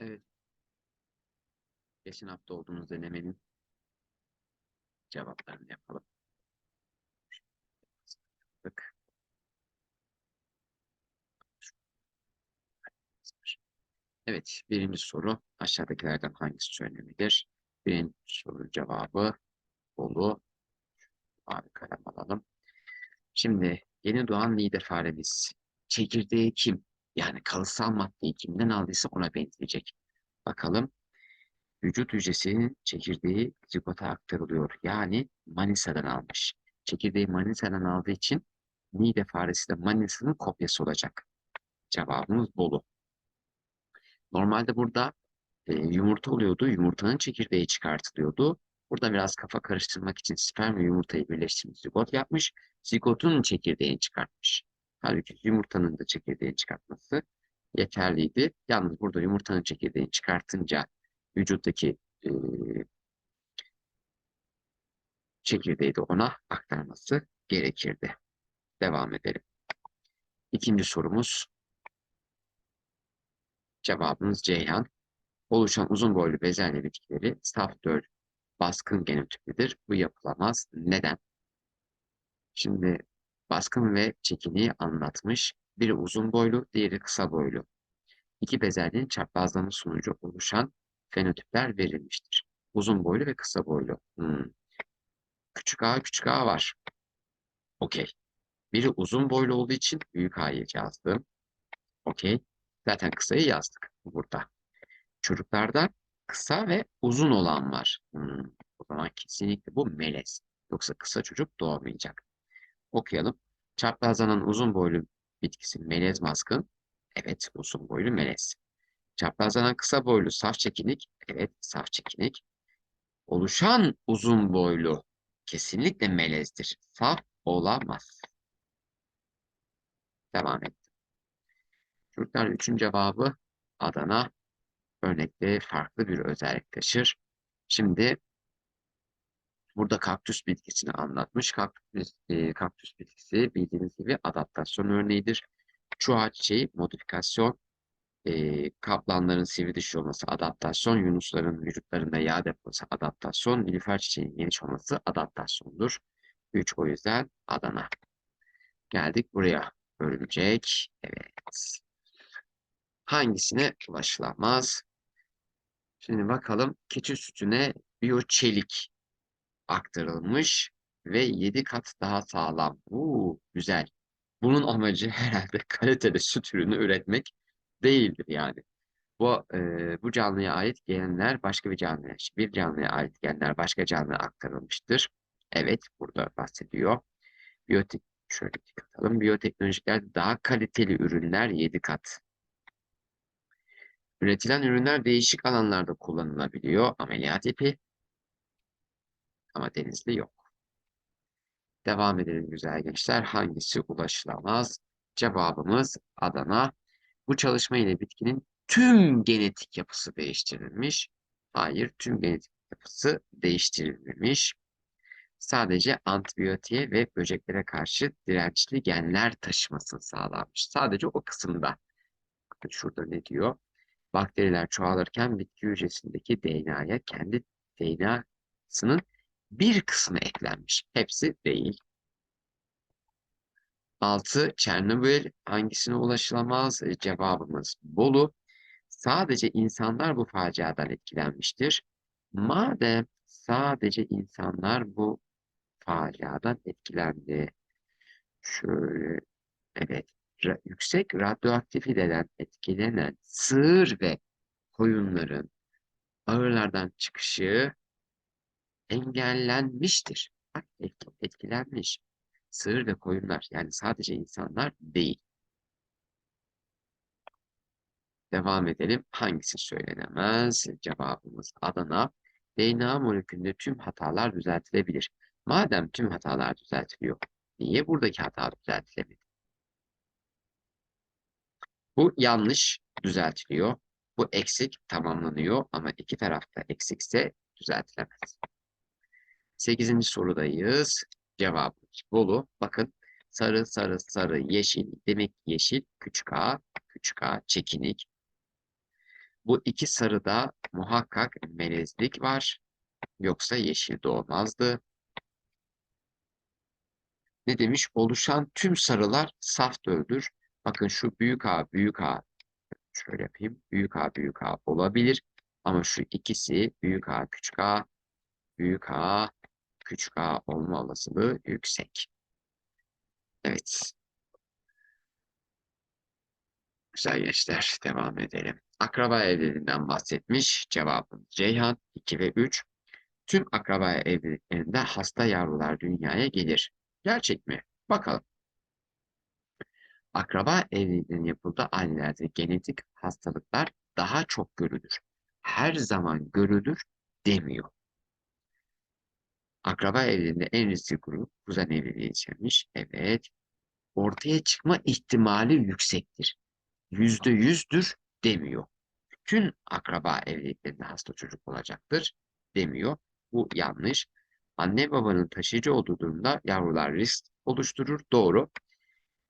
Evet. Geçen hafta olduğumuz denemenin cevaplarını yapalım. Bak. Evet, birinci soru aşağıdakilerden hangisi söylenebilir? Birinci soru cevabı Bolu. Abi kalem alalım. Şimdi yeni doğan lider faremiz çekirdeği kim? Yani kalıtsal maddeyi kimden aldıysa ona benzeyecek. Bakalım. Vücut hücresinin çekirdeği zigota aktarılıyor. Yani Manisa'dan almış. Çekirdeği Manisa'dan aldığı için Niğde faresi de Manisa'nın kopyası olacak. Cevabımız Bolu. Normalde burada e, yumurta oluyordu. Yumurtanın çekirdeği çıkartılıyordu. Burada biraz kafa karıştırmak için sperm ve yumurtayı birleştirmiş zigot yapmış. Zigotun çekirdeğini çıkartmış. Halbuki yumurtanın da çekirdeğini çıkartması yeterliydi. Yalnız burada yumurtanın çekirdeğini çıkartınca vücuttaki e, çekirdeği de ona aktarması gerekirdi. Devam edelim. İkinci sorumuz. Cevabımız Ceyhan. Oluşan uzun boylu bezelye bitkileri staf baskın genotipidir. Bu yapılamaz. Neden? Şimdi baskın ve çekiniği anlatmış. Biri uzun boylu, diğeri kısa boylu. İki bezelyenin çaprazlama sonucu oluşan fenotipler verilmiştir. Uzun boylu ve kısa boylu. Hmm. Küçük A, küçük A var. Okey. Biri uzun boylu olduğu için büyük A'yı yazdım. Okey. Zaten kısayı yazdık burada. Çocuklarda kısa ve uzun olan var. Hmm. O zaman kesinlikle bu melez. Yoksa kısa çocuk doğmayacak. Okuyalım. Çaprazlanan uzun boylu bitkisi melez maskın. Evet, uzun boylu melez. Çaprazlanan kısa boylu saf çekinik. Evet, saf çekinik. Oluşan uzun boylu kesinlikle melezdir. Saf olamaz. Devam et. Çocuklar üçün cevabı Adana. Örnekte farklı bir özellik taşır. Şimdi burada kaktüs bitkisini anlatmış. Kaktüs, e, kaktüs bitkisi bildiğiniz gibi adaptasyon örneğidir. Çuha çiçeği modifikasyon, e, kaplanların sivri dişi olması adaptasyon, yunusların vücutlarında yağ deposu adaptasyon, nilüfer çiçeğinin geniş olması adaptasyondur. 3 o yüzden Adana. Geldik buraya. Örümcek. Evet. Hangisine ulaşılamaz? Şimdi bakalım keçi sütüne biyoçelik aktarılmış ve 7 kat daha sağlam. Uuu güzel. Bunun amacı herhalde kaliteli süt ürünü üretmek değildir yani. Bu, e, bu canlıya ait genler başka bir canlıya, bir canlıya ait genler başka canlıya aktarılmıştır. Evet, burada bahsediyor. Biyotek, şöyle atalım. Biyoteknolojilerde daha kaliteli ürünler 7 kat. Üretilen ürünler değişik alanlarda kullanılabiliyor. Ameliyat ipi ama denizli yok. Devam edelim güzel gençler. Hangisi ulaşılamaz? Cevabımız Adana. Bu çalışma ile bitkinin tüm genetik yapısı değiştirilmiş. Hayır, tüm genetik yapısı değiştirilmemiş. Sadece antibiyotiğe ve böceklere karşı dirençli genler taşımasını sağlanmış. Sadece o kısımda. Bakın şurada ne diyor? Bakteriler çoğalırken bitki hücresindeki DNA'ya kendi DNA'sının bir kısmı eklenmiş. Hepsi değil. 6. Çernobil hangisine ulaşılamaz? E, cevabımız Bolu. Sadece insanlar bu faciadan etkilenmiştir. Madem sadece insanlar bu faciadan etkilendi. Şöyle, evet, ra yüksek radyoaktiviteden etkilenen sığır ve koyunların ağırlardan çıkışı engellenmiştir. Etkilenmiş. Sığır ve koyunlar yani sadece insanlar değil. Devam edelim. Hangisi söylenemez? Cevabımız Adana. DNA molekülünde tüm hatalar düzeltilebilir. Madem tüm hatalar düzeltiliyor, niye buradaki hata düzeltilemedi? Bu yanlış düzeltiliyor. Bu eksik tamamlanıyor ama iki tarafta eksikse düzeltilemez. Sekizinci sorudayız. Cevabımız Bolu. Bakın sarı, sarı, sarı, yeşil. Demek yeşil, küçük a, küçük a, çekinik. Bu iki sarıda muhakkak melezlik var. Yoksa yeşil de olmazdı. Ne demiş? Oluşan tüm sarılar saf döldür. Bakın şu büyük A, büyük A. Şöyle yapayım. Büyük A, büyük A olabilir. Ama şu ikisi büyük A, küçük A, büyük A, küçük A olma olasılığı yüksek. Evet. Güzel gençler. Devam edelim. Akraba evliliğinden bahsetmiş. Cevabın Ceyhan 2 ve 3. Tüm akraba evliliklerinde hasta yavrular dünyaya gelir. Gerçek mi? Bakalım. Akraba evliliğinin yapıldığı ailelerde genetik hastalıklar daha çok görülür. Her zaman görülür demiyor. Akraba evliliğinde en riskli grup kuzen evliliği içermiş. Evet. Ortaya çıkma ihtimali yüksektir. Yüzde yüzdür demiyor. Bütün akraba evliliklerinde hasta çocuk olacaktır demiyor. Bu yanlış. Anne babanın taşıyıcı olduğu durumda yavrular risk oluşturur. Doğru.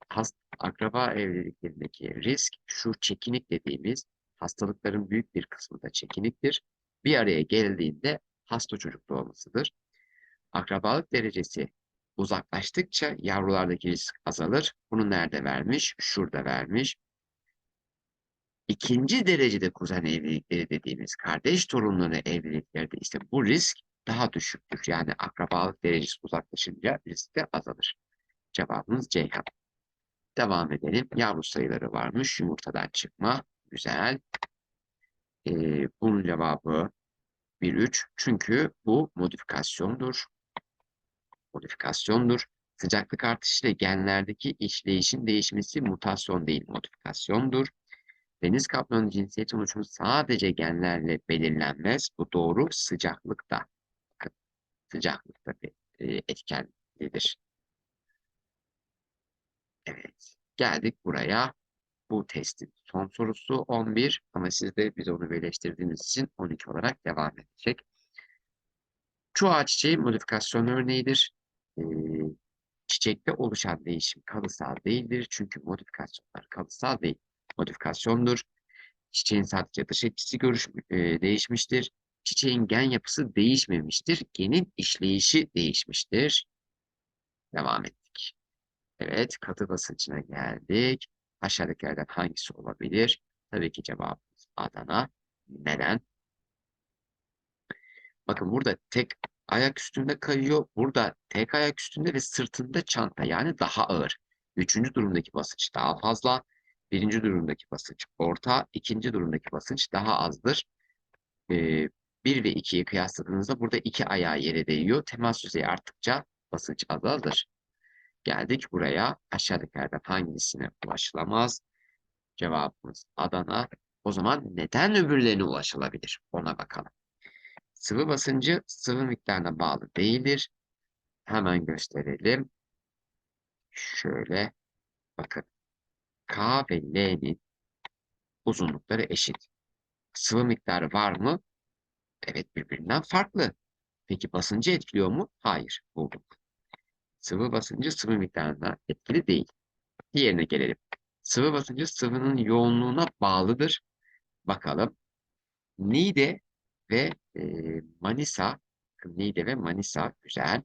Hast akraba evliliklerindeki risk şu çekinik dediğimiz hastalıkların büyük bir kısmı da çekiniktir. Bir araya geldiğinde hasta çocuk doğmasıdır. Akrabalık derecesi uzaklaştıkça yavrulardaki risk azalır. Bunu nerede vermiş? Şurada vermiş. İkinci derecede kuzen evlilikleri dediğimiz kardeş torunları evliliklerde ise bu risk daha düşüktür. Yani akrabalık derecesi uzaklaşınca risk de azalır. Cevabımız Ceyhan. Devam edelim. Yavru sayıları varmış. Yumurtadan çıkma. Güzel. Ee, bunun cevabı 1-3. Çünkü bu modifikasyondur. Modifikasyondur. Sıcaklık artışıyla genlerdeki işleyişin değişmesi mutasyon değil, modifikasyondur. Deniz kaplanı cinsiyet oluşumu sadece genlerle belirlenmez. Bu doğru sıcaklıkta. Sıcaklıkta bir e, etkenlidir. Evet. Geldik buraya. Bu testin son sorusu 11 ama siz de biz onu birleştirdiğiniz için 12 olarak devam edecek. Çoğu çiçeği modifikasyon örneğidir. Ee, çiçekte oluşan değişim kalıtsal değildir. Çünkü modifikasyonlar kalıtsal değil. Modifikasyondur. Çiçeğin sadece dış etkisi görüş, e, değişmiştir. Çiçeğin gen yapısı değişmemiştir. Genin işleyişi değişmiştir. Devam ettik. Evet, katı basıncına geldik. Aşağıdakilerden hangisi olabilir? Tabii ki cevabımız Adana. Neden? Bakın burada tek ayak üstünde kayıyor. Burada tek ayak üstünde ve sırtında çanta yani daha ağır. Üçüncü durumdaki basınç daha fazla. Birinci durumdaki basınç orta. ikinci durumdaki basınç daha azdır. Ee, 1 ve 2'yi kıyasladığınızda burada iki ayağı yere değiyor. Temas yüzeyi arttıkça basınç azalır. Geldik buraya. Aşağıdakilerden hangisine ulaşılamaz? Cevabımız Adana. O zaman neden öbürlerine ulaşılabilir? Ona bakalım. Sıvı basıncı sıvı miktarına bağlı değildir. Hemen gösterelim. Şöyle bakın. K ve L'nin uzunlukları eşit. Sıvı miktarı var mı? Evet birbirinden farklı. Peki basıncı etkiliyor mu? Hayır. Bulduk. Sıvı basıncı sıvı miktarına etkili değil. Diğerine gelelim. Sıvı basıncı sıvının yoğunluğuna bağlıdır. Bakalım. Niğde ve e, Manisa, Niğde ve Manisa güzel.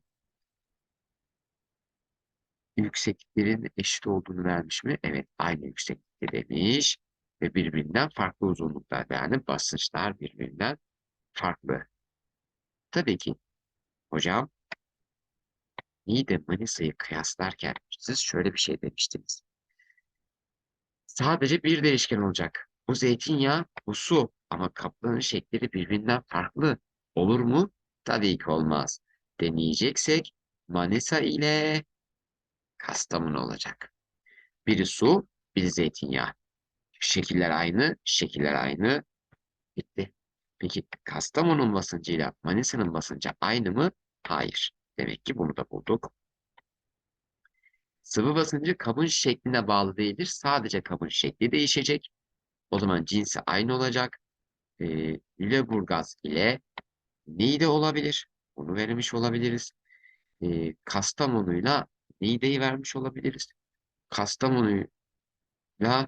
Yüksekliklerin eşit olduğunu vermiş mi? Evet, aynı yükseklikte demiş. Ve birbirinden farklı uzunluklar yani basınçlar birbirinden farklı. Tabii ki hocam Niğde Manisa'yı kıyaslarken siz şöyle bir şey demiştiniz. Sadece bir değişken olacak. Bu zeytinyağı, bu su ama kapların şekli birbirinden farklı. Olur mu? Tabii ki olmaz. Deneyeceksek Manisa ile Kastamonu olacak. Biri su, biri zeytinyağı. Şekiller aynı, şekiller aynı. Bitti. Peki Kastamonu'nun basıncıyla Manisa'nın basıncı aynı mı? Hayır. Demek ki bunu da bulduk. Sıvı basıncı kabın şekline bağlı değildir. Sadece kabın şekli değişecek. O zaman cinsi aynı olacak. E, Lüleburgaz ile Niğde olabilir. Bunu vermiş olabiliriz. E, Kastamonu'yla Niğde'yi vermiş olabiliriz. Kastamonu'yla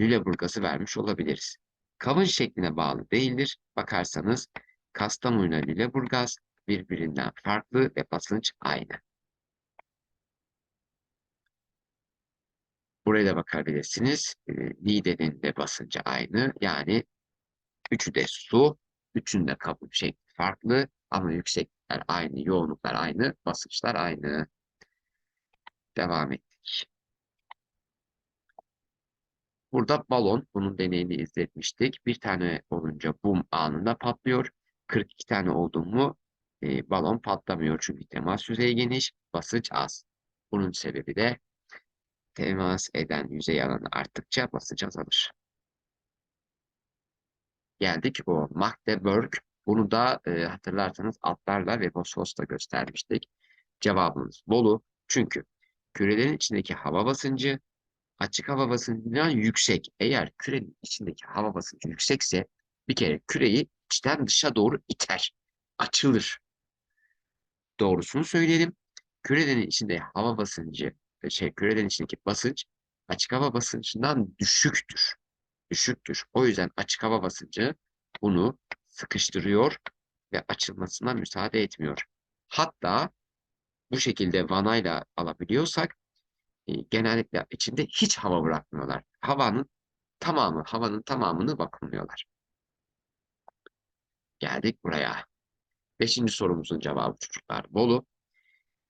Lüleburgaz'ı vermiş olabiliriz. Kabın şekline bağlı değildir. Bakarsanız Kastamonu ile Lüleburgaz birbirinden farklı ve basınç aynı. Buraya da bakabilirsiniz. E, Niğde'nin de basıncı aynı. Yani üçü de su. Üçünde kabın şekli farklı ama yükseklikler aynı, yoğunluklar aynı, basınçlar aynı. Devam ettik. Burada balon, bunun deneyini izletmiştik. Bir tane olunca bum anında patlıyor. 42 tane oldu mu e, balon patlamıyor. Çünkü temas yüzeyi geniş, basınç az. Bunun sebebi de temas eden yüzey alanı arttıkça basınç azalır. Geldik o Magdeburg. Bunu da e, hatırlarsanız atlarla ve Bosphorus'ta göstermiştik. Cevabımız Bolu. Çünkü kürelerin içindeki hava basıncı açık hava basıncından yüksek. Eğer kürenin içindeki hava basıncı yüksekse bir kere küreyi içten dışa doğru iter. Açılır. Doğrusunu söyleyelim. Kürelerin içinde hava basıncı, şey kürelerin içindeki basınç açık hava basıncından düşüktür. Düşüktür. O yüzden açık hava basıncı bunu sıkıştırıyor ve açılmasına müsaade etmiyor. Hatta bu şekilde vanayla alabiliyorsak e, genellikle içinde hiç hava bırakmıyorlar. Havanın tamamı, havanın tamamını vakumluyorlar. Geldik buraya. Beşinci sorumuzun cevabı çocuklar. Bolu.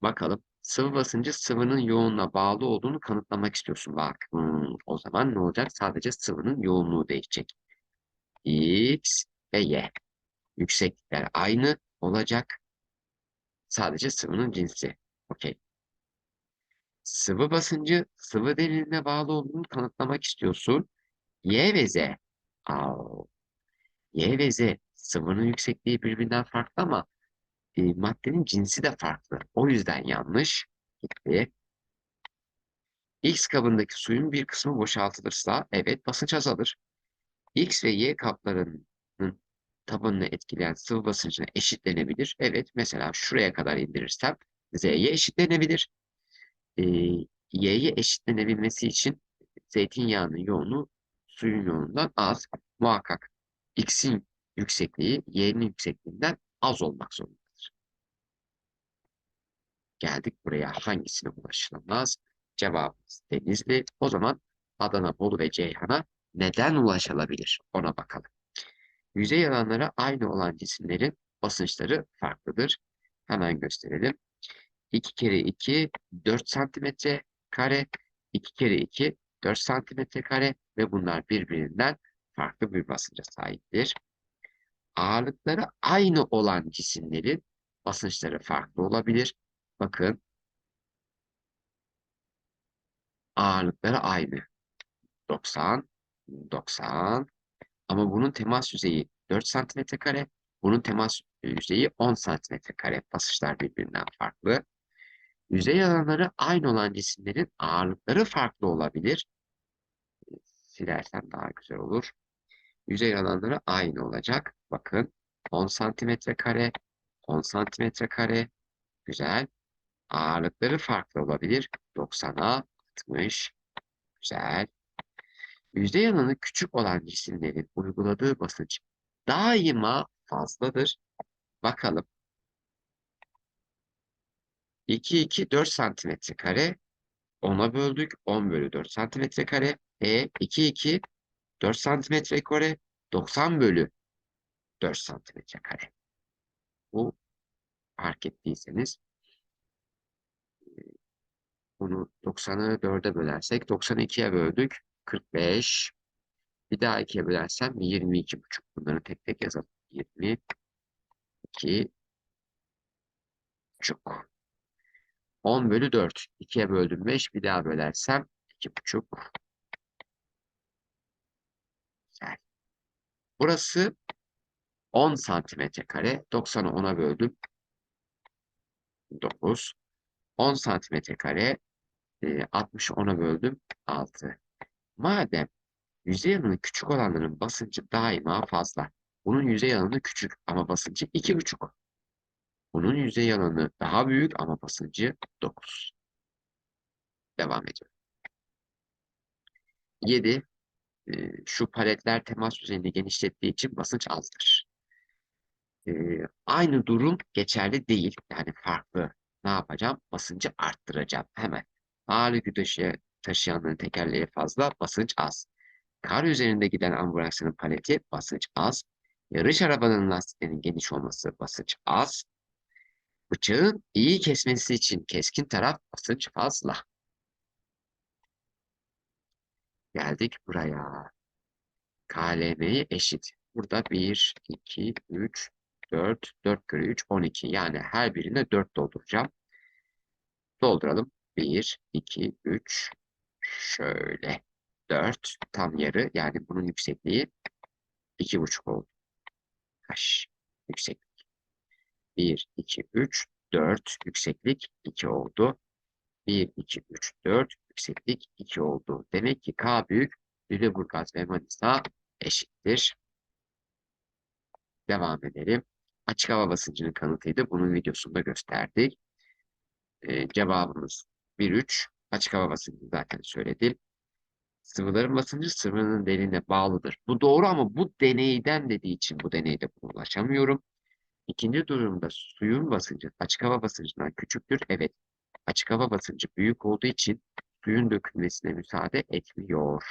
Bakalım. Sıvı basıncı sıvının yoğunluğa bağlı olduğunu kanıtlamak istiyorsun. Bak. Hmm, o zaman ne olacak? Sadece sıvının yoğunluğu değişecek. X ve Y. Yükseklikler aynı olacak. Sadece sıvının cinsi. Okey. Sıvı basıncı sıvı derinliğine bağlı olduğunu kanıtlamak istiyorsun. Y ve Z. Aa, Y ve Z sıvının yüksekliği birbirinden farklı ama e, maddenin cinsi de farklı. O yüzden yanlış gitti. X kabındaki suyun bir kısmı boşaltılırsa evet basınç azalır. X ve Y kaplarının tabanını etkileyen sıvı basıncına eşitlenebilir. Evet mesela şuraya kadar indirirsem Z'ye eşitlenebilir. Ee, Y'ye eşitlenebilmesi için zeytinyağının yoğunluğu suyun yoğunluğundan az. Muhakkak X'in yüksekliği Y'nin yüksekliğinden az olmak zorundadır. Geldik buraya hangisine ulaşılamaz? Cevabımız Denizli. O zaman Adana, Bolu ve Ceyhan'a neden ulaşılabilir? Ona bakalım. Yüzey alanları aynı olan cisimlerin basınçları farklıdır. Hemen gösterelim. 2 kere 2 4 santimetre kare. 2 kere 2 4 santimetre kare ve bunlar birbirinden farklı bir basınca sahiptir. Ağırlıkları aynı olan cisimlerin basınçları farklı olabilir. Bakın ağırlıkları aynı. 90, 90 ama bunun temas yüzeyi 4 santimetre kare, bunun temas yüzeyi 10 santimetre kare. Basınçlar birbirinden farklı. Yüzey alanları aynı olan cisimlerin ağırlıkları farklı olabilir. Silersem daha güzel olur. Yüzey alanları aynı olacak. Bakın 10 santimetre kare, 10 santimetre kare. Güzel. Ağırlıkları farklı olabilir. 90'a 60. Güzel. Yüzey alanı küçük olan cisimlerin uyguladığı basınç daima fazladır. Bakalım. 2, 2, 4 santimetre kare. 10'a böldük. 10 bölü 4 santimetre kare. E, 2, 2, 4 santimetre kare. 90 bölü 4 santimetre kare. Bu fark ettiyseniz bunu 90'ı 4'e bölersek 90'ı 2'ye böldük. 45. Bir daha 2'ye bölersem 22,5. Bunları tek tek yazalım. 22 buçuk. 10 bölü 4. 2'ye böldüm 5. Bir daha bölersem 2,5. Güzel. Burası 10 santimetre kare. 90'ı 10'a böldüm. 9. 10 santimetre kare. 60'ı 10'a böldüm. 6. Madem yüzey alanı küçük olanların basıncı daima fazla. Bunun yüzey alanı küçük ama basıncı 2,5. Bunun yüzey alanı daha büyük ama basıncı 9. Devam ediyorum. 7. e, şu paletler temas yüzeyini genişlettiği için basınç azdır. E, aynı durum geçerli değil. Yani farklı. Ne yapacağım? Basıncı arttıracağım. Hemen. Ağır yükü taşıya, taşıyanların tekerleği fazla, basınç az. Kar üzerinde giden ambulansın paleti basınç az. Yarış arabanın lastiklerinin geniş olması basınç az. Bıçağın iyi kesmesi için keskin taraf basınç fazla. Geldik buraya. KLM'yi eşit. Burada 1, 2, 3, 4, 4 kere 3, 12. Yani her birine 4 dolduracağım. Dolduralım. 1, 2, 3, şöyle. 4 tam yarı. Yani bunun yüksekliği 2,5 oldu. Kaş yükseklik. 1, 2, 3, 4 yükseklik 2 oldu. 1, 2, 3, 4 yükseklik 2 oldu. Demek ki K büyük Lüleburgaz ve Manisa eşittir. Devam edelim. Açık hava basıncının kanıtıydı. Bunun videosunda gösterdik. Ee, cevabımız 1-3. Açık hava basıncını zaten söyledim. Sıvıların basıncı sıvının derinliğine bağlıdır. Bu doğru ama bu deneyden dediği için bu deneyde ulaşamıyorum. İkinci durumda suyun basıncı açık hava basıncından küçüktür. Evet. Açık hava basıncı büyük olduğu için suyun dökülmesine müsaade etmiyor.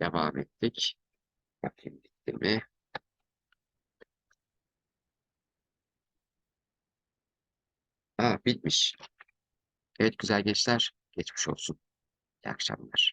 Devam ettik. Bakayım bitti mi? Ha, bitmiş. Evet güzel gençler. Geçmiş olsun. İyi akşamlar.